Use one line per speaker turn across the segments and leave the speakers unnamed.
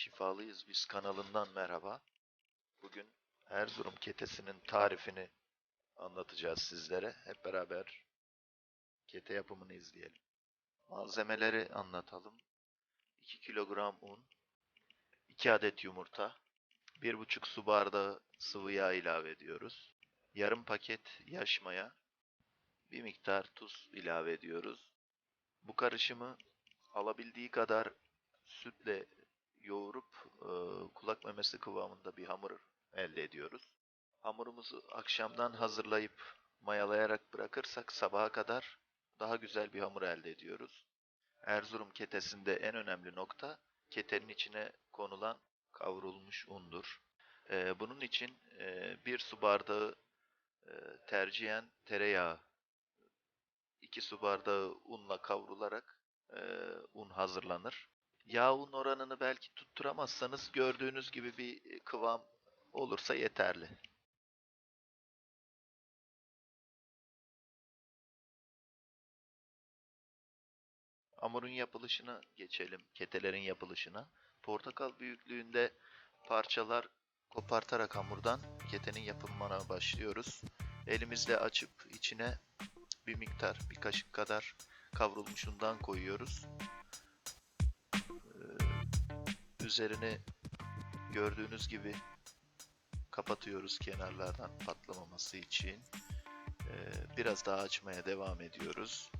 Şifalıyız Biz kanalından merhaba. Bugün Erzurum ketesinin tarifini anlatacağız sizlere. Hep beraber kete yapımını izleyelim. Malzemeleri anlatalım. 2 kilogram un, 2 adet yumurta, 1,5 su bardağı sıvı yağ ilave ediyoruz. Yarım paket yaş maya, bir miktar tuz ilave ediyoruz. Bu karışımı alabildiği kadar sütle yoğurup e, kulak memesi kıvamında bir hamur elde ediyoruz. Hamurumuzu akşamdan hazırlayıp mayalayarak bırakırsak sabaha kadar daha güzel bir hamur elde ediyoruz. Erzurum ketesinde en önemli nokta ketenin içine konulan kavrulmuş undur. E, bunun için e, bir su bardağı e, tercihen tereyağı, iki su bardağı unla kavrularak e, un hazırlanır. Yağ un oranını belki tutturamazsanız gördüğünüz gibi bir kıvam olursa yeterli. Hamurun yapılışına geçelim. Ketelerin yapılışına. Portakal büyüklüğünde parçalar kopartarak hamurdan ketenin yapılmana başlıyoruz. Elimizle açıp içine bir miktar, bir kaşık kadar kavrulmuş undan koyuyoruz. Üzerini gördüğünüz gibi kapatıyoruz kenarlardan patlamaması için. Ee, biraz daha açmaya devam ediyoruz.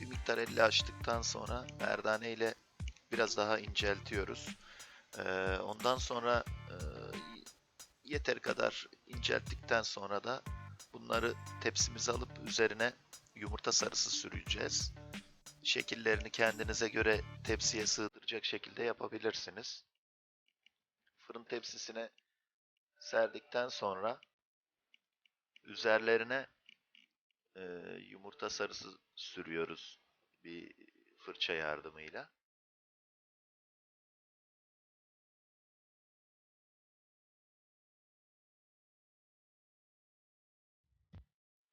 Bir miktar elle açtıktan sonra merdane ile biraz daha inceltiyoruz. Ee, ondan sonra e, yeter kadar incelttikten sonra da bunları tepsimize alıp üzerine yumurta sarısı süreceğiz. Şekillerini kendinize göre tepsiye sığdıracak şekilde yapabilirsiniz. Fırın tepsisine serdikten sonra üzerlerine e, yumurta sarısı sürüyoruz bir fırça yardımıyla.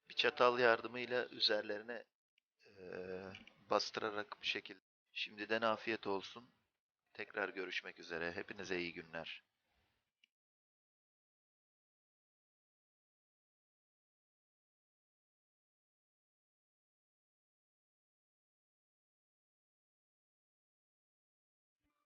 Bir çatal yardımıyla üzerlerine eee, bastırarak bu şekilde. Şimdiden afiyet olsun. Tekrar görüşmek üzere. Hepinize iyi günler.